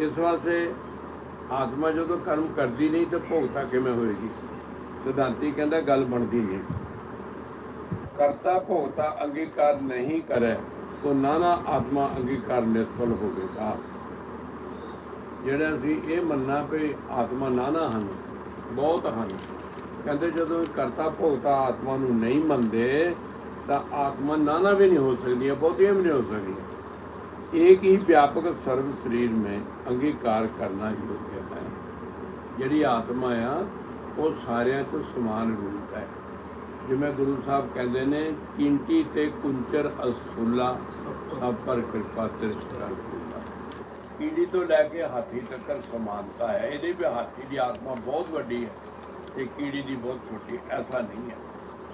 ਇਸ ਵਾਸਤੇ ਆਤਮਾ ਜਦੋਂ ਕਰਮ ਕਰਦੀ ਨਹੀਂ ਤਾਂ ਭੋਗਤਾ ਕਿਵੇਂ ਹੋਏਗੀ? ਸਿਧਾਂਤੀ ਕਹਿੰਦਾ ਗੱਲ ਬਣਦੀ ਨਹੀਂ। ਕਰਤਾ ਭੋਗਤਾ ਅੰਗੀਕਾਰ ਨਹੀਂ ਕਰੇ ਤਾਂ ਨਾਨਾ ਆਤਮਾ ਅੰਗੀਕਾਰ ਨਿਸਫਲ ਹੋਵੇਗਾ। ਜਿਹੜਾ ਅਸੀਂ ਇਹ ਮੰਨਣਾ ਵੀ ਆਤਮਾ ਨਾਨਾ ਹਨ, ਬਹੁਤ ਹਨ। ਕਹਿੰਦੇ ਜਦੋਂ ਕਰਤਾ ਭੋਗਤਾ ਆਤਮਾ ਨੂੰ ਨਹੀਂ ਮੰਨਦੇ ਤਾਂ ਆਤਮਾ ਨਾਨਾ ਵੀ ਨਹੀਂ ਹੋ ਸਕਦੀਆਂ ਬਹੁਤੀਆਂ ਵੀ ਨਹੀਂ ਹੋ ਸਕਦੀਆਂ। एक ही व्यापक सर्व शरीर में अंगीकार करना योग्य है ਜਿਹੜੀ ਆਤਮਾ ਆ ਉਹ ਸਾਰਿਆਂ ਤੋਂ ਸਮਾਨ ਰੂਪ ਹੈ ਜਿਵੇਂ ਗੁਰੂ ਸਾਹਿਬ ਕਹਿੰਦੇ ਨੇ ਕਿੰਟੀ ਤੇ ਕੁੰਚਰ ਅਸਫੁੱਲਾ ਸਭ ਪਰ ਕਿਰਪਾ ਤਿਰਸਰਾ ਕੀੜੀ ਤੋਂ ਲੈ ਕੇ ਹਾਥੀ ਤੱਕ ਸਮਾਨਤਾ ਹੈ ਇਹਦੇ ਵੀ ਹਾਥੀ ਦੀ ਆਤਮਾ ਬਹੁਤ ਵੱਡੀ ਹੈ ਤੇ ਕੀੜੀ ਦੀ ਬਹੁਤ ਛੋਟੀ ਐਸਾ ਨਹੀਂ ਹੈ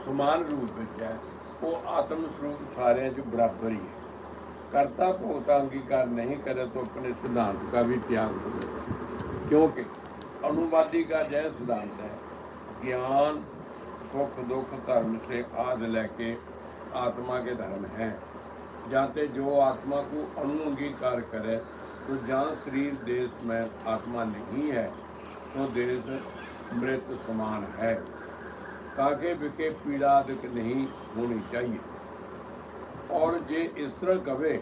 ਸਮਾਨ ਰੂਪ ਵਿੱਚ ਹੈ ਉਹ ਆਤਮ ਸਰੂਪ ਸਾਰਿਆਂ 'ਚ ਬਰਾਬਰ ਹੀ ਹੈ करता भोगता अंगीकार नहीं करे तो अपने सिद्धांत का भी त्याग हो क्योंकि अनुवादी का जय सिद्धांत है ज्ञान सुख दुख धर्म से आद लेके आत्मा के धर्म है जाते जो आत्मा को अनु अंगीकार करे तो जहाँ शरीर देश में आत्मा नहीं है सो देश मृत समान है ताकि विखे पीड़ा अधिक नहीं होनी चाहिए और जे इस तरह कवे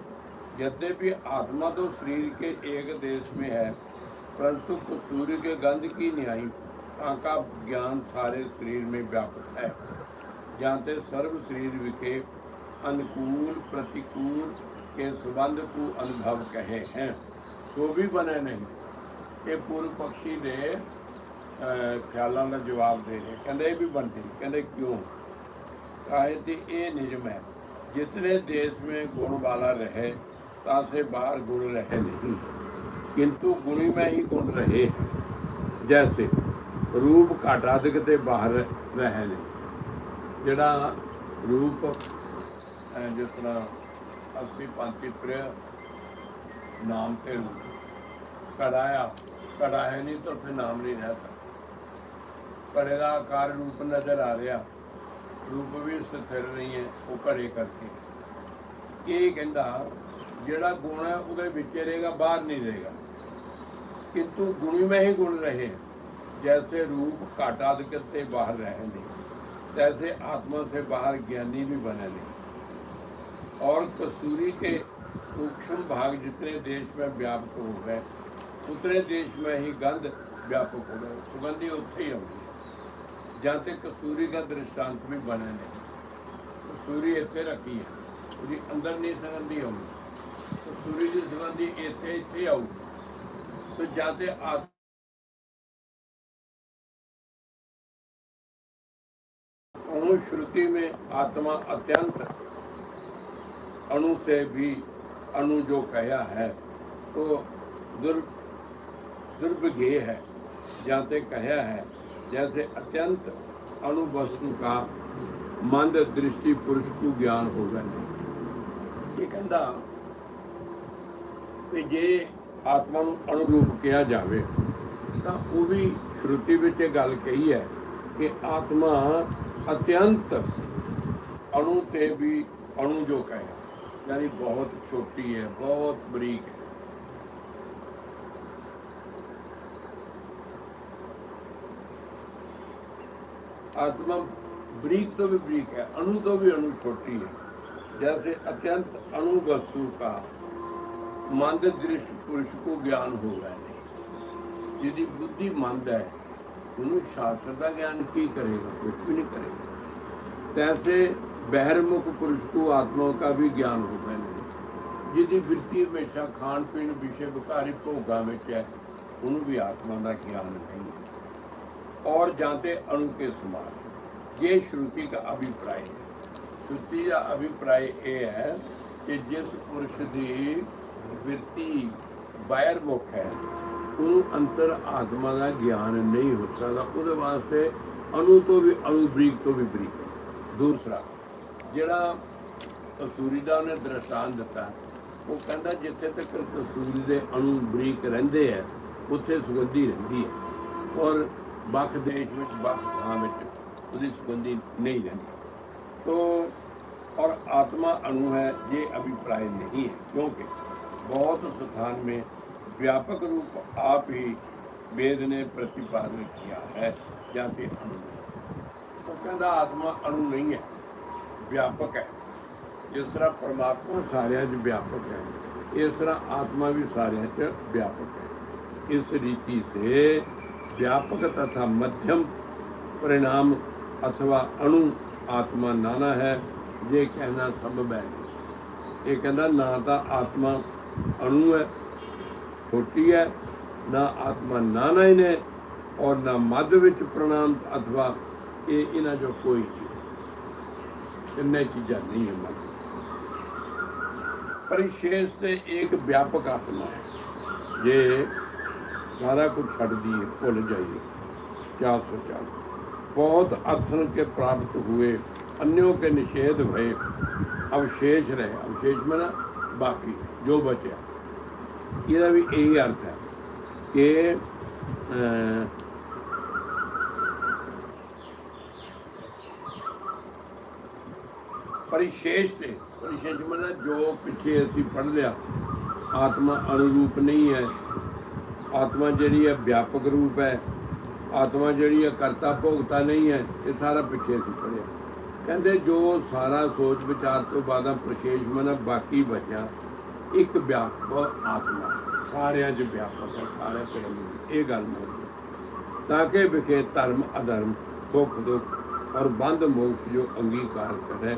यद्यपि आत्मा तो शरीर के एक देश में है परंतु कस्तूरी के गंध की न्यायी का ज्ञान सारे शरीर में व्यापक है जानते सर्व शरीर विखे अनुकूल प्रतिकूल के संबंध को अनुभव कहे हैं सो भी बने नहीं ਇਹ ਪੂਰਵ ਪਕਸ਼ੀ ਦੇ ਅਹ, ਖਿਆਲਾਂ ਦਾ ਜਵਾਬ ਦੇ ਰਹੇ ਕਹਿੰਦੇ ਇਹ ਵੀ ਬਣਦੀ ਕਹਿੰਦੇ ਕਿਉਂ काहे कि ये निजम है जितने देश में गुण वाला रहे से बाहर गुण रहे नहीं। किंतु गुणी में ही गुण रहे जैसे ਰੂਪ ਘਟ ਅਧਿਕ ਤੇ ਬਾਹਰ ਰਹੇ ਨੇ ਜਿਹੜਾ ਰੂਪ ਜਿਸ ਤਰ੍ਹਾਂ ਅਸੀਂ ਪੰਚੀ ਪ੍ਰਿਆ ਨਾਮ ਤੇ ਰੂਪ ਕੜਾਇਆ ਕੜਾ ਹੈ ਨਹੀਂ ਤਾਂ ਫਿਰ ਨਾਮ ਨਹੀਂ ਰਹਿ ਸਕਦਾ ਕੜੇ ਦਾ ਆਕਾਰ ਰੂਪ ਨਜ਼ਰ ਆ ਰਿਹਾ ਰੂਪ ਵੀ ਸਥਿਰ ਨਹੀਂ ਹੈ ਉਹ ਘੜੇ ਕਰਕੇ ਇਹ ਕਹਿੰਦਾ ਜਿਹੜਾ ਗੁਣ ਹੈ ਉਹਦੇ ਵਿੱਚ ਹੀ ਰਹੇਗਾ ਬਾਹਰ ਨਹੀਂ ਰਹੇਗਾ किंतु गुणी में ही गुण रहे जैसे रूप काटाधिक ते बाहर रहे नहीं तैसे आत्मा से बाहर ज्ञानी भी बने नहीं और कस्तूरी के सूक्ष्म भाग जितने देश में व्यापक हो गए उतने देश में ही गंध व्यापक हो गए सुगंधी उत्थे ही होगी ਜਦ ਤੱਕ ਕਸੂਰੀ ਦਾ ਦ੍ਰਿਸ਼ਟਾਂਤ ਵੀ ਬਣਾ ਨਹੀਂ ਕਸੂਰੀ ਇੱਥੇ ਰੱਖੀ ਹੈ। ਉਹਦੀ ਅੰਦਰ ਨਹੀਂ ਸੰਗੰਦੀ ਆਉਂਦੀ। ਕਸੂਰੀ ਦੀ ਸੰਗੰਦੀ ਇੱਥੇ ਇੱਥੇ ਆਉ ਤੇ ਜਦ ਤੇ ਆ अणु श्रुति में आत्मा अत्यंत अणु से भी अणु जो कया है तो दुर् दुर्भेय है जाते कहा है जैसे अत्यंत अणु वस्तु का मंद दृष्टि पुरुष को ज्ञान होगा नहीं ये कहता ਕਿ ਜੇ ਆਤਮਾ ਨੂੰ ਅਨੁਰੂਪ ਕਿਹਾ ਜਾਵੇ ਤਾਂ ਉਹ ਵੀ ਸ਼ਰੂਤੀ ਵਿੱਚ ਇਹ ਗੱਲ ਕਹੀ ਹੈ ਕਿ ਆਤਮਾ ਅਤਿਅੰਤ ਅਣੂ ਤੇ ਵੀ ਅਣੂ ਜੋ ਕਹੇ ਯਾਨੀ ਬਹੁਤ ਛੋਟੀ ਹੈ ਬਹੁਤ ਬਰੀਕ ਹੈ आत्मा ब्रीक तो भी ब्रीक है अणु तो भी अणु छोटी है जैसे अत्यंत अणु वस्तु का ਮੰਦ ਦ੍ਰਿਸ਼ਟ ਪੁਰਸ਼ ਕੋ ਗਿਆਨ ਹੋ ਗਿਆ ਨਹੀਂ ਜਿਹਦੀ ਬੁੱਧੀ ਮੰਦ ਹੈ ਉਹਨੂੰ ਸ਼ਾਸਤਰ ਦਾ ਗਿਆਨ ਕੀ ਕਰੇਗਾ ਕੁਝ ਵੀ ਨਹੀਂ ਕਰੇਗਾ ਤੈਸੇ ਬਹਿਰਮੁਖ ਪੁਰਸ਼ ਕੋ ਆਤਮਾ का भी ज्ञान हो गया नहीं ਜਿਹਦੀ ਬਿਰਤੀ ਹਮੇਸ਼ਾ ਖਾਣ ਪੀਣ ਵਿਸ਼ੇ ਵਿਕਾਰੀ ਭੋਗਾਂ ਵਿੱਚ ਹੈ ਉਹਨੂੰ ਵੀ ਆਤਮਾ ਦਾ ਗਿਆਨ ਨਹੀਂ ਹੈ और जानते अणु के समान ये श्रुति का अभिप्राय है श्रुति का अभिप्राय ये है कि जिस पुरुष ਦੀ ਬਿਰਤੀ ਬਾਹਰ ਮੁਖ ਹੈ ਉਹਨੂੰ ਅੰਤਰ ਆਤਮਾ ਦਾ ਗਿਆਨ ਨਹੀਂ ਹੋ ਸਕਦਾ ਉਹਦੇ ਵਾਸਤੇ ਅਣੂ ਤੋਂ ਵੀ ਅਣੂ ਬਰੀਕ ਤੋਂ ਵੀ ਬਰੀਕ ਹੈ ਦੂਸਰਾ ਜਿਹੜਾ ਕਸੂਰੀ ਦਾ ਉਹਨੇ ਦ੍ਰਿਸ਼ਟਾਂਤ ਦਿੱਤਾ ਉਹ ਕਹਿੰਦਾ ਜਿੱਥੇ ਤੱਕ ਕਸੂਰੀ ਦੇ ਅਣੂ ਬਰੀਕ ਰਹਿੰਦੇ ਆ ਉੱਥੇ ਸੁਗੰਧੀ ਰਹਿੰਦੀ ਹੈ ਔਰ ਵੱਖ ਦੇਸ਼ ਵਿੱਚ ਵੱਖ ਥਾਂ ਵਿੱਚ ਉਹਦੀ ਸੁਗੰਧੀ ਨਹੀਂ ਰਹਿੰਦੀ तो और आत्मा अणु है ये अभिप्राय नहीं है क्योंकि बहुत स्थान में ਵਿਆਪਕ ਰੂਪ ਆਪ ਹੀ ਵੇਦ ਨੇ ਪ੍ਰਤੀਪਾਦਨ ਕੀਤਾ ਹੈ ਜਾਂ ਤੇ ਅਣੂ ਹੈ। ਉਹ ਕਹਿੰਦਾ ਆਤਮਾ ਅਣੂ ਨਹੀਂ ਹੈ ਵਿਆਪਕ ਹੈ ਜਿਸ ਤਰ੍ਹਾਂ ਪਰਮਾਤਮਾ ਸਾਰਿਆਂ 'ਚ ਵਿਆਪਕ ਹੈ ਇਸ ਤਰ੍ਹਾਂ ਆਤਮਾ ਵੀ ਸਾਰਿਆਂ 'ਚ ਵਿਆਪਕ ਹੈ ਇਸ ਰੀਤੀ ਸੇ व्यापक तथा मध्यम परिणाम अथवा अणु आत्मा नाना है ये कहना संभव है नहीं। ਇਹ ਕਹਿੰਦਾ ਨਾ ਤਾਂ ਆਤਮਾ ਅਣੂ ਹੈ ਛੋਟੀ ਹੈ ਨਾ ਆਤਮਾ ਨਾਨਾ ਹੀ ਨੇ ਔਰ ਨਾ ਮੱਧ ਵਿੱਚ ਪ੍ਰਣਾਮ ਅਥਵਾ ਇਹ ਇਹਨਾਂ ਜੋ ਕੋਈ ਨਹੀਂ ਹੈ। ਤਿੰਨੇ ਚੀਜ਼ਾਂ ਨਹੀਂ ਹੈ ਮੱਧ परिशेष से एक व्यापक आत्मा है ये सारा कुछ छड़ दिए भूल जाइए क्या सोचा बहुत अर्थन के प्राप्त हुए अन्यों के निषेध भय अवशेष रहे अवशेष में ना बाकी जो बचा ਇਹਦਾ ਵੀ ਇਹੀ ਅਰਥ ਹੈ ਕਿ ਅਹ, ਪਰਿਸ਼ੇਸ਼ ਤੇ ਪਰਿਸ਼ੇਸ਼ ਮਤਲਬ ਜੋ ਪਿੱਛੇ ਅਸੀਂ ਪੜ੍ਹ ਲਿਆ ਆਤਮਾ ਅਨੁਰੂਪ ਨਹੀਂ ਹੈ ਆਤਮਾ ਜਿਹੜੀ ਹੈ ਵਿਆਪਕ ਰੂਪ ਹੈ ਆਤਮਾ ਜਿਹੜੀ ਹੈ ਕਰਤਾ ਭੋਗਤਾ ਨਹੀਂ ਹੈ ਇਹ ਸਾਰਾ ਪਿੱਛੇ ਅਸੀਂ ਪੜ੍ਹਿਆ ਕਹਿੰਦੇ ਜੋ ਸਾਰਾ ਸੋਚ ਵਿਚਾਰ ਤੋਂ ਬਾਅਦ ਪ੍ਰਸ਼ੇਸ਼ ਮਨ ਬਾਕੀ ਬਚਿਆ ਇੱਕ ਵਿਆਪਕ ਆਤਮਾ ਸਾਰਿਆਂ 'ਚ ਵਿਆਪਕ ਹੈ ਸਾਰਿਆਂ 'ਚ ਰਮੀ ਇਹ ਗੱਲ ਮੋੜੀ ਤਾਂ ਕਿ ਵਿਖੇ ਧਰਮ ਅਧਰਮ ਸੁਖ दुख और बंध मोक्ष जो अंगीकार करे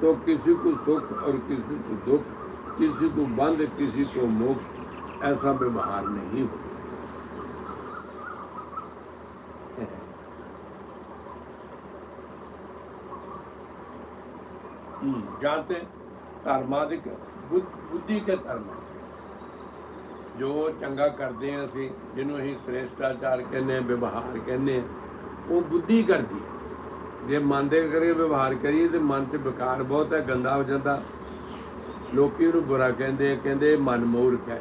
तो किसी को सुख और किसी को दुख किसी को बंध किसी को मोक्ष ऐसा व्यवहार नहीं हो जानते ਧਰਮਾਦਿਕ ਬੁੱਧੀ ਕੇ ਧਰਮ ਹੈ ਜੋ ਚੰਗਾ ਕਰਦੇ ਹਾਂ ਅਸੀਂ ਜਿਹਨੂੰ ਅਸੀਂ ਸ੍ਰੇਸ਼ਟਾਚਾਰ ਕਹਿੰਦੇ ਹਾਂ ਵਿਵਹਾਰ ਕਹਿੰਦੇ ਹਾਂ ਉਹ ਬੁੱਧੀ ਕਰਦੀ ਹੈ ਜੇ ਮਨ ਦੇ ਕਰੇ ਵਿਵਹਾਰ ਕਰੀਏ ਤੇ ਮਨ 'ਚ ਵਿਕਾਰ ਬਹੁਤ ਹੈ ਗੰਦਾ ਹੋ ਜਾਂਦਾ ਲੋਕੀ ਉਹਨੂੰ ਬੁਰਾ ਕਹਿੰਦੇ ਆ ਕਹਿੰਦੇ ਇਹ ਮਨ ਮੂਰਖ ਹੈ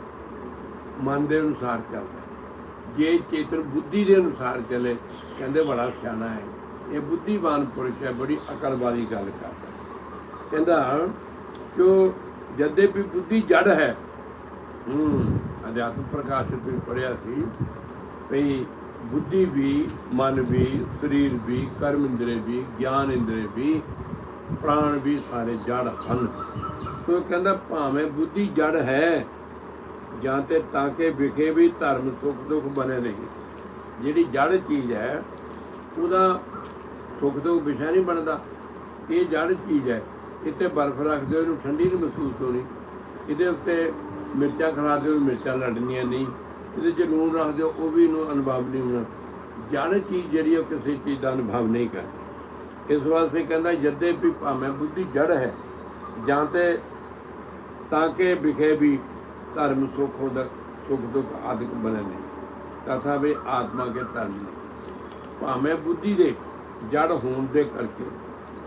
ਮਨ ਦੇ ਅਨੁਸਾਰ ਚੱਲਦਾ ਜੇ ਚੇਤਨ ਬੁੱਧੀ ਦੇ ਅਨੁਸਾਰ ਚੱਲੇ, ਕਹਿੰਦੇ ਬੜਾ ਸਿਆਣਾ ਹੈ। ਇਹ ਬੁੱਧੀਵਾਨ ਪੁਰਸ਼ ਹੈ, ਬੜੀ ਅਕਲ ਵਾਲੀ ਗੱਲ ਕਰਦਾ ਕਹਿੰਦਾ ਕਿ ਜਦੇ ਵੀ ਬੁੱਧੀ ਜੜ ਹੈ। ਹੂੰ, ਅਧਿਆਤਮ ਪ੍ਰਕਾਸ਼ ਤੋਂ ਪੜਿਆ ਸੀ ਭਈ ਬੁੱਧੀ ਵੀ, ਮਨ ਵੀ, ਸਰੀਰ ਵੀ, ਕਰਮ ਇੰਦਰੀ ਵੀ, ਗਿਆਨ ਇੰਦਰੀ ਵੀ, ਪ੍ਰਾਣ ਵੀ ਸਾਰੇ ਜੜ ਹਨ। ਉਹ ਕਹਿੰਦਾ, ਭਾਵੇਂ ਬੁੱਧੀ ਜੜ ਹੈ ਜਾਂ ਤੇ ਤਾਂ ਕਿ ਵਿਖੇ ਵੀ ਧਰਮ ਸੁਖ ਦੁਖ ਬਣੇ ਨਹੀਂ। ਜਿਹੜੀ ਜੜ ਚੀਜ਼ ਹੈ, ਉਹਦਾ ਸੁਖ ਦੁਖ ਵਿਸ਼ਾ ਨਹੀਂ ਬਣਦਾ। ਇਹ ਜੜ ਚੀਜ਼ ਹੈ, ਇੱਥੇ ਬਰਫ਼ ਰੱਖ ਦਿਓ ਇਹਨੂੰ ਠੰਡੀ ਨਹੀਂ ਮਹਿਸੂਸ ਹੋਣੀ। ਇਹਦੇ ਉੱਤੇ ਮਿਰਚਾਂ ਖਿਲਾ ਦਿਓ ਮਿਰਚਾਂ ਲੜਨੀਆਂ ਨਹੀਂ। ਇਹਦੇ 'ਚ ਲੂਣ ਰੱਖ ਦਿਓ ਉਹ ਵੀ ਇਹਨੂੰ ਅਨੁਭਵ ਨਹੀਂ ਹੋਣਾ। ਜੜ ਚੀਜ਼ ਜਿਹੜੀ ਉਹ ਕਿਸੇ ਚੀਜ਼ ਦਾ ਅਨੁਭਵ ਨਹੀਂ ਕਰਦੀ। ਇਸ ਵਾਸਤੇ ਕਹਿੰਦਾ ਜਦੇ ਵੀ ਭਾਵੇਂ ਬੁੱਧੀ ਜੜ ਹੈ, ਜਾਂ ਤੇ ਤਾਂ ਕਿ ਵਿਖੇ ਵੀ ਧਰਮ ਸੁਖ ਹੋਦਾ ਸੁਖ ਦੁਖ ਆਦਿਕ ਬਣੇ ਨਹੀਂ ਤਥਾ ਵੀ ਆਤਮਾ ਕੇ ਧਰਮ ਨਹੀਂ ਭਾਵੇਂ ਬੁੱਧੀ ਦੇ ਜੜ ਹੋਣ ਦੇ ਕਰਕੇ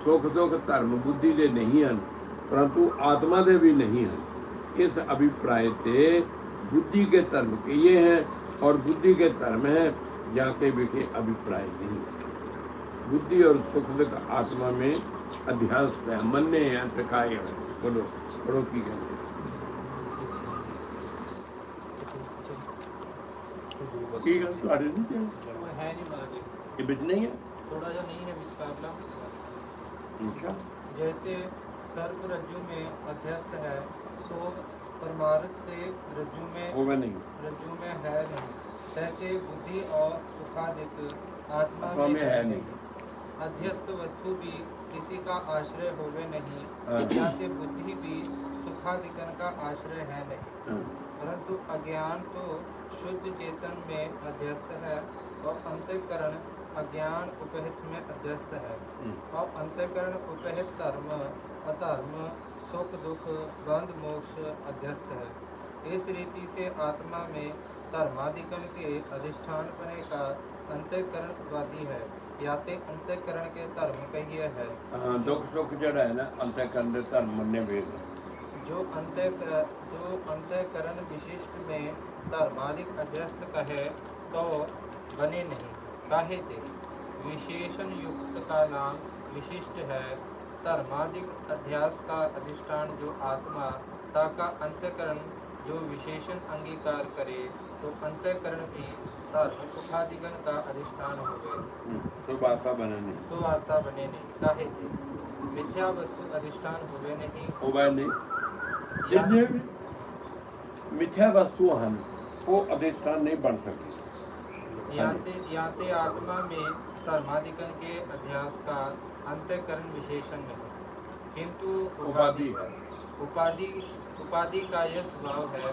ਸੁਖ ਦੁਖ ਧਰਮ ਬੁੱਧੀ ਦੇ ਨਹੀਂ ਹਨ ਪਰੰਤु ਆਤਮਾ ਦੇ ਵੀ ਨਹੀਂ ਹਨ इस अभिप्राय से बुद्धि के धर्म के ये हैं और बुद्धि के धर्म है जाके विषय अभिप्राय नहीं बुद्धि और सुख दुख आत्मा में अध्यास है मन्ने हैं टकाए हैं बोलो पढ़ो की कहते की गल ਤੁਹਾਡੇ ਨਹੀਂ ਚੱਲ ਉਹ ਹੈ ਨਹੀਂ ਮਹਾਰਾਜ ਇਹ ਵਿੱਚ ਨਹੀਂ ਹੈ थोड़ा सा नहीं है मुकाबला ਅੱਛਾ जैसे सर्प रज्जु में अध्यस्त है सो परमार्थ से रज्जु में ਹੋਵੇ ਨਹੀਂ रज्जु में है नहीं तैसे बुद्धि और सुखादिक आत्मा आत्मा में है नहीं। अध्यस्त वस्तु भी किसी का आश्रय होवे नहीं हाँ। जाते बुद्धि भी सुखादिकन का आश्रय है नहीं ਹਾਂ परंतु अज्ञान तो शुद्ध चेतन में अध्यस्त है और अंतकरण अज्ञान उपहित में अध्यस्त है और अंतकरण उपहित धर्म अधर्म सुख दुख बंध मोक्ष अध्यस्त है इस रीति से आत्मा में धर्माधिकरण के अधिष्ठान पने का अंतकरण उपाधि है या तो अंतकरण के धर्म कहिए है दुख सुख जड़ा है ना अंतकरण धर्म ने वेद जो अंत जो अंतकरण विशिष्ट में धर्मादिक अध्यस्त कहे तो बने नहीं। कहे थे विशेषण युक्त का नाम विशिष्ट है। धर्मादिक अध्यास का अधिष्ठान जो आत्मा ताका अंतकरण जो विशेषण अंगीकार करे तो अंतकरण भी धर्म सुखाधिगण का अधिष्ठान हो गए हम्म, सुवार्ता बने नहीं। सुवार्ता बने नहीं। कहे थे मिथ्या वस्तु अधिष्ठान हुए नहीं। हुआ नहीं। ਜਿੰਨੇ ਵੀ ਮਿਥਿਆ ਵਸਤੂ ਹਨ ਉਹ ਅਧਿਸ਼ਠਾਨ ਨਹੀਂ ਬਣ ਸਕਦੀ याते याते आत्मा में धर्माधिकरण के अध्यास का अंतःकरण विशेषण नहीं किंतु ਉਪਾਧੀ ਹੈ उपाधि उपाधि का यह स्वभाव है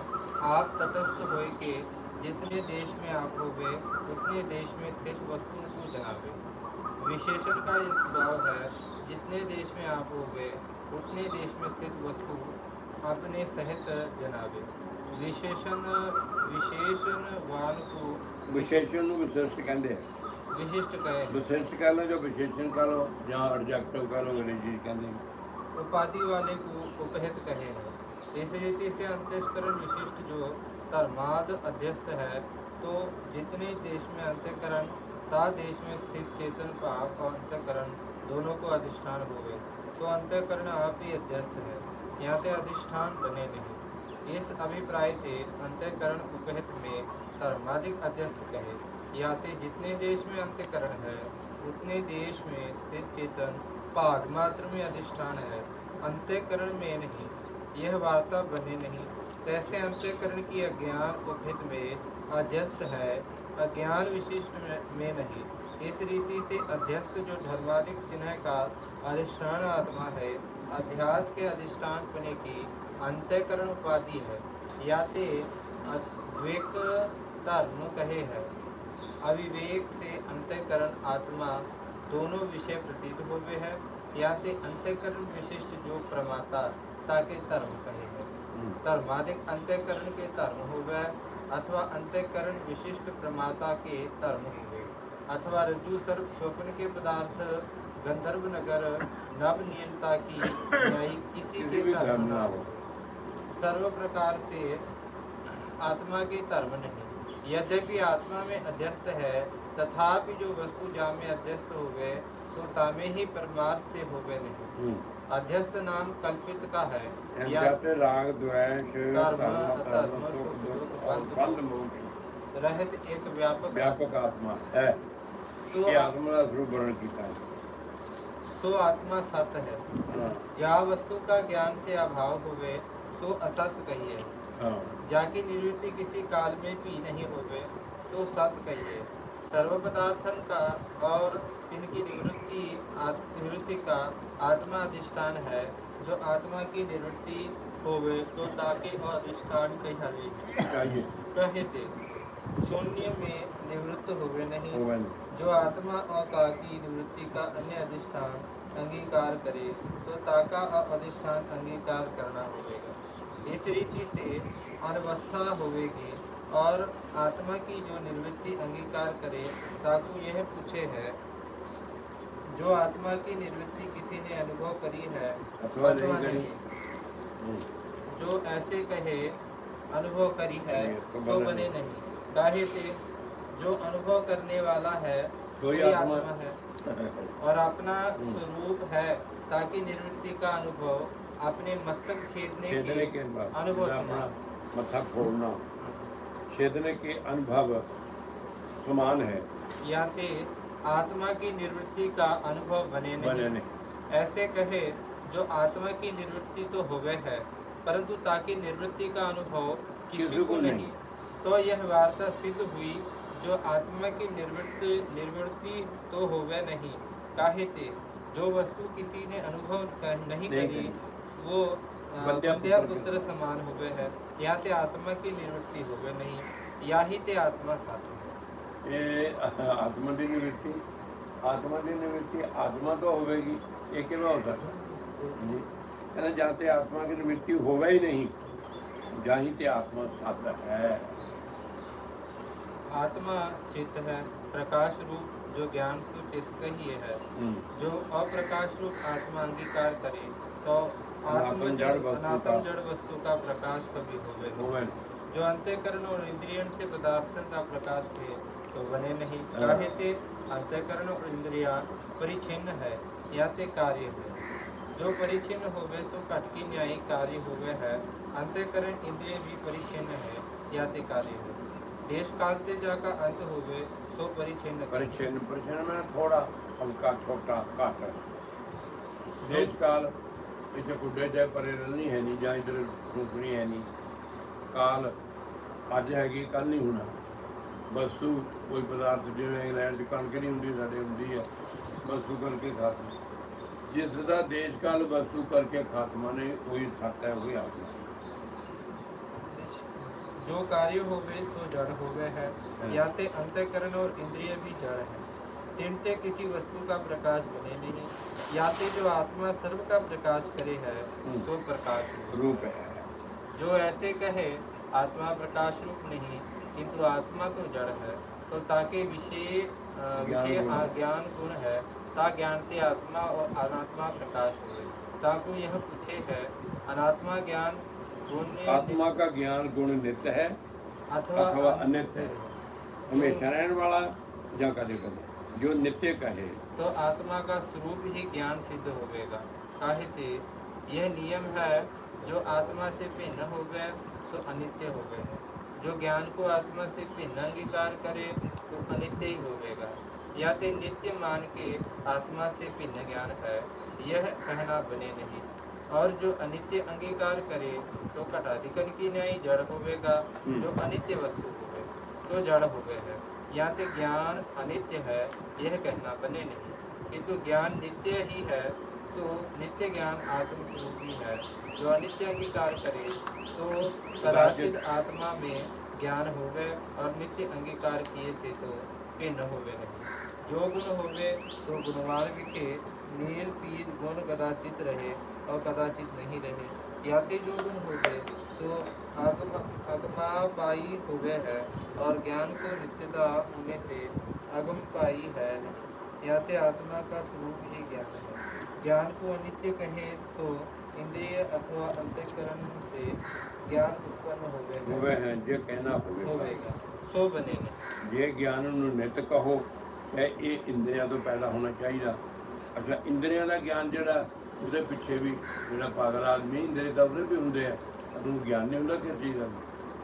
आप तटस्थ होए के जितने देश में आप होगे उतने देश में स्थित वस्तुओं को जनावे विशेषण का यह स्वभाव है जितने देश में आप होगे उतने देश में स्थित वस्तु अपने सहित जनावे विशेषण विशेषण वान को ਵਿਸ਼ੇਸ਼ਣ ਨੂੰ ਵਿਸ਼ੇਸ਼ਟ ਕਹਿੰਦੇ ਆ विशिष्ट कहे ਵਿਸ਼ੇਸ਼ਟ ਕਹਿ ਲਓ ਜਾਂ ਵਿਸ਼ੇਸ਼ਣ ਕਹਿ ਲਓ ਜਾਂ ਐਡਜੈਕਟਿਵ ਕਹਿ ਲਓ ਅੰਗਰੇਜ਼ੀ 'ਚ ਕਹਿੰਦੇ ਨੇ। उपाधि वाले को उपहित कहे हैं इस रीति से अंत्यस्करण विशिष्ट जो धर्माद अध्यस्त है तो जितने देश में अंत्यकरण ता देश में स्थित चेतन भाव और अंत्यकरण दोनों को अधिष्ठान हो गए सो अंत्यकरण आप ही अध्यस्त है यहाँ ते अधिष्ठान बने नहीं। इस अभिप्राय से अंत्यकरण उपहित में धर्माधिक अध्यस्त कहे या ते जितने देश में अंत्यकरण है उतने देश में स्थित चेतन भाग मात्र में अधिष्ठान है। अंत्यकरण में नहीं यह वार्ता बने नहीं। तैसे अंत्यकरण की अज्ञान उपहित में अध्यस्त है अज्ञान विशिष्ट में, नहीं। इस रीति से अध्यस्त जो धर्माधिक दिनय का अधिष्ठान आत्मा है अध्यास के अधिष्ठान बने की अंत्यकरण उपाधि है या ते अद्वैक धर्म कहे है। अविवेक से अंतःकरण आत्मा दोनों विषय प्रतीत होवे है या ते अंतःकरण विशिष्ट जो प्रमाता ताके धर्म कहे है। धर्माधिक धर्मादिक अंतःकरण के धर्म होवे अथवा अंतःकरण विशिष्ट प्रमाता के धर्म होवे अथवा रज्जु सर्व स्वप्न के पदार्थ गंधर्व नगर नव नियंता की न्यायिक किसी किसी के भी धर्म धर्म न ना हो हो। सर्व प्रकार से आत्मा के धर्म नहीं यद्यपि आत्मा में अध्यस्त है तथापि जो वस्तु जा में अध्यस्त हो गए सो तामे ही परमार्थ से हो गए नहीं ਹੂੰ अध्यस्त नाम कल्पित का है ਐਂ या ਜਾਤੇ ਰਾਗ ਦੁਐਸ਼ ਧਰਮ, ਧਰਮ ਧਰਮ ਧਰਮ, ਸੁਖ ਸੁਖ, ਦੁਖ ਦੁਖ, ਔਰ ਬੰਧ ਬੰਦ ਮੋਕਸ਼ रहित एक व्यापक ਵਿਆਪਕ ਆਤਮਾ ਹੈ सो ਇਹ ਆਤਮਾ ਦਾ ਸਰੂਪ ਵਰਣ ਕੀਤਾ ਹੈ सो आत्मा सत है जा वस्तु का ज्ञान से अभाव होवे सो असत कहिए जाकी निवृत्ति किसी काल में भी नहीं होवे सो सत कहिए सर्व पदार्थन का और इनकी निवृत्ति निवृत्ति का आत्मा अधिष्ठान है जो आत्मा की निवृत्ति होवे तो ताकि और अधिष्ठान कही कहते शून्य में निवृत्त हुए नहीं नहीं। जो आत्मा और का की निवृत्ति का अन्य अधिष्ठान अंगीकार करे तो ताका और अधिष्ठान अंगीकार करना होगा। इस रीति से अनवस्था होगी और आत्मा की जो निवृत्ति अंगीकार करे ताकू यह पूछे है जो आत्मा की निवृत्ति किसी ने अनुभव करी है अथवा नहीं। जो ऐसे कहे अनुभव करी है तो बने नहीं। कार्य जो अनुभव करने वाला है सोई आत्मा है। और अपना हम्म। स्वरूप है ताकि निर्वृत्ति का अनुभव अपने मस्तक छेदने, के अनुभव मथा फोड़ना छेदने के अनुभव समान है। या के आत्मा की निवृत्ति का अनुभव बने नहीं, बने ऐसे कहे जो आत्मा की निवृत्ति तो हो गए है परंतु ताकि निवृत्ति का अनुभव किसी को नहीं। तो यह वार्ता सिद्ध हुई जो आत्मा की निवृत्ति निवृत्ति तो होवे नहीं काहे ते जो वस्तु किसी ने अनुभव कर- नहीं नहीं करी करी। वो अ, बंध्या बंध्या पुत्र पुत्र समान होवे है या ते आत्मा की निवृत्ति होवे नहीं या ही ते आत्मा साथ है ਇਹ ਆਤਮਾ ਦੀ ਨਿਵਰਤੀ ਆਤਮਾ ਦੀ ਨਿਵਰਤੀ ਆਤਮਾ ਤੋਂ ਹੋਵੇਗੀ ਇਹ ਕਿਵੇਂ ਹੋ ਸਕਦਾ ਜੀ ਕਹਿੰਦਾ ਜਾਂ ਤੇ ਆਤਮਾ ਦੀ ਨਿਵਰਤੀ ਹੋਵੇ ਹੀ ਨਹੀਂ ਜਾਂ ਹੀ ਤੇ ਆਤਮਾ ਸੱਤ ਹੈ आत्मा चित्त है प्रकाश रूप जो ज्ञान सुचित कही है। जो अप्रकाश रूप आत्मा अंगीकार करे तो आत्म जड़ वस्तु का प्रकाश कभी होवे जो अंत्यकरण और इंद्रियन से पदार्थन का प्रकाश किए तो बने नहीं। चाहे ते अंत्यकरण और इंद्रिया परिचिन्न है या ते कार्य है। जो परिचिन्न होवे सो कटकी न्यायी कार्य होवे है। अंत्यकरण इंद्रिय भी परिचिन्न है या ते कार्य है। ਦੇਸ਼ ਕਾਲ ਤੇ ਜਾ ਕਾ ਅੰਤ ਹੋਵੇ ਸੋ ਪਰਿਛਿन्न ਪਰਿਛਿਨ ਪਰਿਛਿਨ ਮੈਂ ਥੋੜਾ ਹਲਕਾ ਛੋਟਾ ਘੱਟ। ਦੇਸ਼ ਕਾਲ ਇੱਥੇ ਕੁੱਡੇ ਜੇ ਪਰੇ ਨਹੀਂ ਹੈ ਨਹੀਂ ਜਾਂ ਇਧਰ ਰੁਕਣੀ ਹੈ ਨਹੀਂ। ਕਾਲ ਅੱਜ ਹੈਗੀ ਕੱਲ ਨਹੀਂ ਹੋਣਾ। ਵਸਤੂ ਕੋਈ ਪਦਾਰਥ ਜਿਵੇਂ ਇੰਗਲੈਂਡ 'ਚ ਕਣਕ ਨਹੀਂ ਹੁੰਦੀ ਸਾਡੇ ਹੁੰਦੀ ਹੈ ਵਸਤੂ ਕਰਕੇ ਖਾਤਮਾ ਜਿਸ ਦਾ ਦੇਸ਼ ਕਾਲ ਵਸਤੂ ਕਰਕੇ ਖਾਤਮਾ ਨੇ ਉਹੀ ਸੱਤ ਹੈ ਉਹੀ ਆਤਮਾ जो कार्य हो गए सो जड़ हो गए है। हम्म। तो अंतकरण और इंद्रिय भी जड़ है। तिनते किसी वस्तु का प्रकाश बने नहीं। या तो जो आत्मा सर्व का प्रकाश करे है हम्म। सो प्रकाश रूप है। जो ऐसे कहे आत्मा प्रकाश रूप नहीं किंतु आत्मा तो जड़ है। तो ताकि विषय हाँ, ज्ञान गुण। है ता ज्ञान ते आत्मा और अनात्मा प्रकाश हुए ताको यह पूछे है अनात्मा ज्ञान आत्मा का ज्ञान गुण नित्य है अथवा अनित्य है हमेशा रहने वाला या कदे कदे जो नित्य कहे तो आत्मा का स्वरूप ही ज्ञान सिद्ध होवेगा कहते यह नियम है जो आत्मा से भिन्न हो गए सो अनित्य हो गए जो ज्ञान को आत्मा से भिन्न अंगीकार करे तो अनित्य ही होवेगा या तो नित्य मान के आत्मा से भिन्न ज्ञान है यह कहना बने नहीं और जो अनित्य अंगीकार करे तो घटाधिकन की न्याय जड़ होवेगा जो अनित्य वस्तु होवे सो जड़ होवे है। या ते ज्ञान अनित्य है यह कहना बने नहीं। किंतु ज्ञान नित्य ही है सो नित्य ज्ञान आत्म स्वरूप ही। है जो अनित्य अंगीकार करे तो कदाचित आत्मा में ज्ञान होवे और नित्य अंगीकार किए से तो भिन्न होवे नहीं। जो गुण होवे सो गुणवान विखे नील पीत गुण कदाचित रहे और कदाचित नहीं रहे या के जो गुण होवे सो आगम अगमा पाई होवे है और ज्ञान को नित्यता होने ते अगम पाई है नहीं या ते आत्मा का स्वरूप ही ज्ञान है ज्ञान को अनित्य कहे तो इंद्रिय अथवा अंतःकरण से ज्ञान उत्पन्न होवे है ਹੋਵੇ ਹੈ ਜੇ ਕਹਿਣਾ ਹੋਵੇ होवेगा सो बनेगा ਜੇ ਗਿਆਨ ਨੂੰ ਨਿਤ ਕਹੋ ਤੇ ਇਹ ਇੰਦਰੀਆਂ ਤੋਂ ਪੈਦਾ ਹੋਣਾ ਚਾਹੀਦਾ ਅੱਛਾ ਇੰਦਰੀਆਂ ਦਾ ਗਿਆਨ ਜਿਹੜਾ ਉਹਦੇ ਪਿੱਛੇ ਵੀ ਜਿਹੜਾ ਪਾਗਲ ਆਦਮੀ ਇੰਦਰੀ ਦਵਰੇ ਵੀ ਹੁੰਦੇ ਆ ਉਹਨੂੰ ਗਿਆਨ ਨਹੀਂ ਹੁੰਦਾ ਕਿਸੇ ਚੀਜ਼ ਦਾ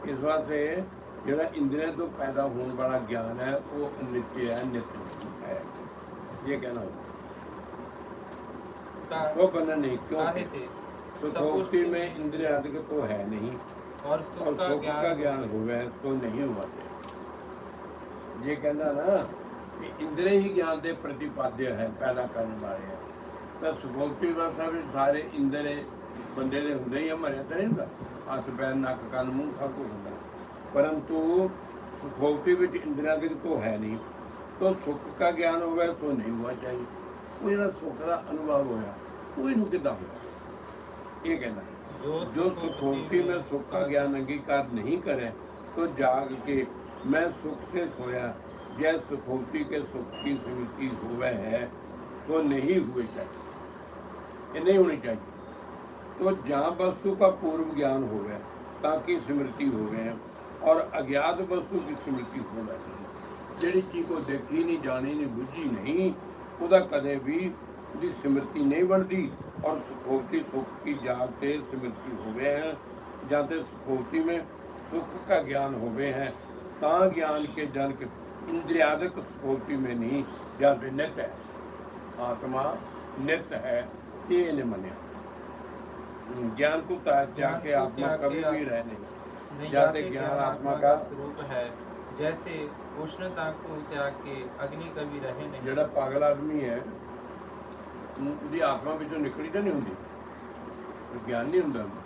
ਇਸ ਵਾਸਤੇ ਜਿਹੜਾ ਇੰਦਰੀਆਂ ਤੋਂ ਪੈਦਾ ਹੋਣ ਵਾਲਾ ਗਿਆਨ ਹੈ ਉਹ ਅਨਿੱਤਯ ਹੈ ਨਿਤਯ ਹੈ। ਇਹ ਕਹਿਣਾ ਹੈ ਸੋ ਬੰਨਾ ਨਹੀਂ ਕਿਉਂ ਸੁਖੋਕਤੀ ਮੈਂ ਇੰਦਰੀਆਂ ਆਦਿਕ ਤੋਂ ਹੈ ਨਹੀਂ। ਔਰ ਸੁਖ ਦਾ ਗਿਆਨ ਹੋਵੇ ਸੋ ਨਹੀਂ ਹੋਵੇ। ਇਹ ਕਹਿੰਦਾ ਨਾ ਕਿ ਇੰਦਰੀ ਹੀ ਗਿਆਨ ਦੇ ਪ੍ਰਤੀਪਾਦਯ ਹੈ ਪੈਦਾ ਕਰਨ ਵਾਲੇ ਹੈ ਤਾਂ ਸੁਭੋਤੀ ਰਸਾ ਵੀ ਸਾਰੇ ਇੰਦਰੇ ਬੰਦੇ ਦੇ ਹੁੰਦੇ ਹੀ ਆ ਮਰਿਆ ਤਾਂ ਨਹੀਂ ਹੁੰਦਾ। ਹੱਥ ਪੈਰ ਨੱਕ ਕੰਨ ਮੂੰਹ ਸਭ ਕੁਝ ਹੁੰਦਾ। ਪਰੰਤੂ ਸੁਖੋਤੀ ਵਿੱਚ ਇੰਦਰਾ ਦੇ ਤੋਂ ਹੈ ਨਹੀਂ। ਤੋ ਸੁੱਖ ਦਾ ਗਿਆਨ ਹੋਵੇ ਸੋ ਨਹੀਂ ਹੋਣਾ ਚਾਹੀਦਾ ਉਹ ਜਿਹੜਾ ਸੁੱਖ ਦਾ ਅਨੁਭਵ ਹੋਇਆ ਉਹ ਇਹਨੂੰ ਕਿੱਦਾਂ ਹੋਇਆ? ਇਹ ਕਹਿੰਦਾ ਜੋ ਸੁਖੋਤੀ ਮੈਂ ਸੁੱਖ ਦਾ ਗਿਆਨ ਅੰਗੀਕਾਰ ਨਹੀਂ ਕਰੇ ਤੋ ਜਾਗ ਕੇ ਮੈਂ ਸੁਖ ਸੇ ਸੋਇਆ। ਜੈ ਸੁਖੋਤੀ ਕੇ ਸੁਖ ਕੀ ਸਮਿਤੀ ਹੋਵੇ ਹੈ ਸੋ ਨਹੀਂ ਹੋਏ ਚਾਹੀਦਾ ये नहीं होनी चाहिए तो जहाँ वस्तु का पूर्व ज्ञान हो गया ताकि स्मृति हो गए और अज्ञात वस्तु की स्मृति हो गई ਜਿਹੜੀ ਚੀਜ਼ ਕੋ ਦੇਖੀ ਨਹੀਂ ਜਾਣੀ ਨਹੀਂ ਬੁੱਝੀ ਨਹੀਂ ਉਹਦਾ ਕਦੇ ਵੀ ਉਹਦੀ ਸਮ੍ਰਿਤੀ ਨਹੀਂ ਬਣਦੀ ਔਰ ਸੁਖੋਤੀ ਸੁਖ की जाग के स्मृति हो गए हैं जाते सुखोती में सुख का ज्ञान हो गए हैं ता ज्ञान के जनक इंद्रियादिक सुखोती में नहीं जाते नित है आत्मा नित है ये ने मने ज्ञान को त्याग त्याग के ज्ञान को आत्मा त्याग कभी के भी रह नहीं नहीं जाते जाते ज्ञान ज्ञान आत्मा आत्मा का का स्वरूप है जैसे उष्णता को त्याग के अग्नि कभी रहे नहीं ਜਿਹੜਾ ਪਾਗਲ ਆਦਮੀ ਹੈ ਉਹਨੂੰ- ਉਹਦੀ ਆਤਮਾ ਵਿੱਚੋਂ ਨਿਕਲੀ ਤਾਂ ਨਹੀਂ ਹੁੰਦੀ ਉਹ ਗਿਆਨ ਨਹੀਂ ਹੁੰਦਾ ਉਹਨੂੰ।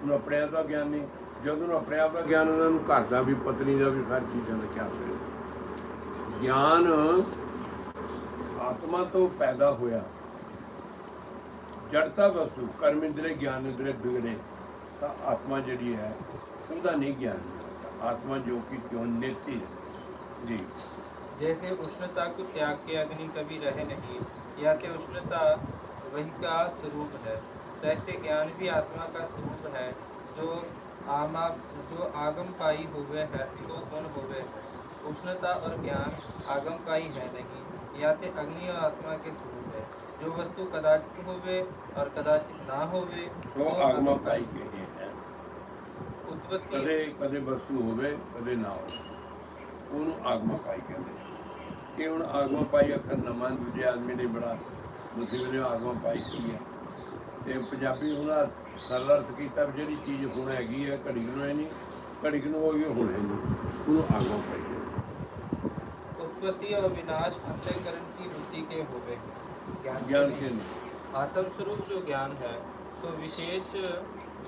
ਉਹਨੂੰ ਆਪਣੇ ਆਪ ਦਾ ਗਿਆਨ ਨਹੀਂ ਜਦੋਂ ਉਹਨੂੰ ਆਪਣੇ ਆਪ ਦਾ ਗਿਆਨ ਉਹਨਾਂ ਨੂੰ ਘਰ ਦਾ ਵੀ ਪਤਨੀ ਦਾ ਵੀ ਸਾਰੀ ਚੀਜ਼ਾਂ ਦਾ ਖਿਆਲ ਕਰੇ ਗਿਆਨ ਆਤਮਾ ਤੋਂ ਪੈਦਾ ਹੋਇਆ ਜੜਤਾ ਵਸਤੂ ਕਰਮ ਇੰਦਰੇ ਗਿਆਨ ਇੰਦਰੇ ਬਿਗੜੇ ਤਾਂ ਆਤਮਾ ਜਿਹੜੀ ਹੈ ਉਹਦਾ ਨਹੀਂ ਗਿਆਨ ਮਿਲਦਾ। ਆਤਮਾ ਜੋ ਕਿ ਕਿਉਂ ਨੇਤੀ ਹੈ ਜੀ जैसे उष्णता को त्याग के अग्नि कभी रहे नहीं या कि उष्णता वही का स्वरूप है तैसे ज्ञान भी आत्मा का स्वरूप है जो आमा जो आगम पाई हुए है सो गुण हुए है उष्णता और ज्ञान आगम पाई है नहीं या ते अग्नि और आत्मा के स्वरूप है ਜੋ ਵਸਤੂ ਕਦਾਚਿਤ ਹੋਵੇ ਔਰ ਕਦਾਚਿਤ ਨਾ ਹੋਵੇ ਸੋ ਆਗਮਾ ਪਾਈ ਕਹੇ ਹੈ ਉਤਪਤੀ ਕਦੇ ਕਦੇ ਵਸਤੂ ਹੋਵੇ ਕਦੇ ਨਾ ਹੋਵੇ ਉਹਨੂੰ ਆਗਮਾ ਪਾਈ ਕਹਿੰਦੇ ਕਿ ਹੁਣ ਆਗਮਾ ਪਾਈ ਅੱਖਰ ਨਵਾਂ ਦੂਜੇ ਆਦਮੀ ਨੇ ਬੜਾ ਮੁਸੀਬਤ ਨੇ ਆਗਮਾ ਪਾਈ ਕੀ ਹੈ ਤੇ ਪੰਜਾਬੀ ਹੁਣ ਆਹ ਸਰਲ ਅਰਥ ਕੀਤਾ ਵੀ ਜਿਹੜੀ ਚੀਜ਼ ਹੁਣ ਹੈਗੀ ਹੈ ਘੜੀ ਨੂੰ ਹੈ ਨਹੀਂ ਘੜੀ ਨੂੰ ਹੋ ਗਈ ਹੁਣ ਹੈ ਨਹੀਂ ਉਹਨੂੰ ਆਗਮਾ ਪਾਈ ਕਹਿੰਦੇ उत्पत्ति और विनाश अंतःकरण की वृत्ति के होवे ज्ञान ज्ञान से से नहीं। आत्म स्वरूप जो ज्ञान है सो विशेष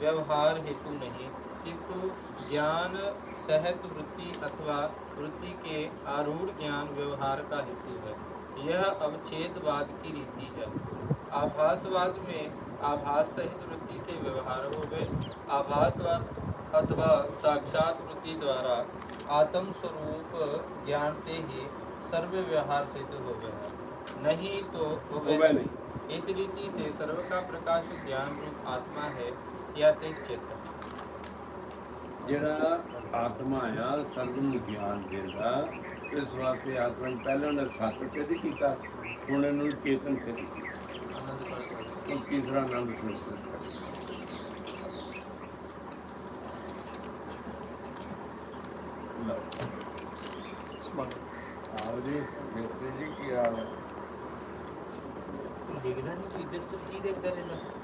व्यवहार हेतु नहीं किंतु ज्ञान सहत वृत्ति अथवा वृत्ति के आरूढ़ ज्ञान व्यवहार का हेतु है यह अवच्छेदवाद की रीति है आभासवाद में आभास सहित वृत्ति से व्यवहार होवे आभासवाद अथवा साक्षात वृत्ति द्वारा आत्म स्वरूप ज्ञान से ही सर्व व्यवहार सिद्ध हो गया नहीं तो होवे होवे नहीं। इस रीति से सर्व का प्रकाश ज्ञान रूप आत्मा है या ते चित्त ਜਿਹੜਾ ਆਤਮਾ ਆ ਸਰਬ ਨੂੰ ਗਿਆਨ ਦਿੰਦਾ ਇਸ ਵਾਸਤੇ ਆਤਮਾ ਨੂੰ ਪਹਿਲਾਂ ਉਹਨੇ ਸੱਤ ਸਿੱਧ ਕੀਤਾ ਹੁਣ ਇਹਨੂੰ ਚੇਤਨ ਸਿੱਧ ਕੀਤਾ आनंद पाठ ਹੁਣ ਤੀਸਰਾ ਆਨੰਦ ਸਿੱਧ ਕਰਦਾ ਲਓ ਆਓ ਜੀ ਮੈਸੇਜ ਜੀ ਕੀ ਹਾਲ ਹੈ ਦੇਖਦਾ ਨਹੀਂ ਤੂੰ ਇੱਧਰ ਤੋਂ ਕੀ ਦੇਖਦਾ ਰਹਿੰਦਾ?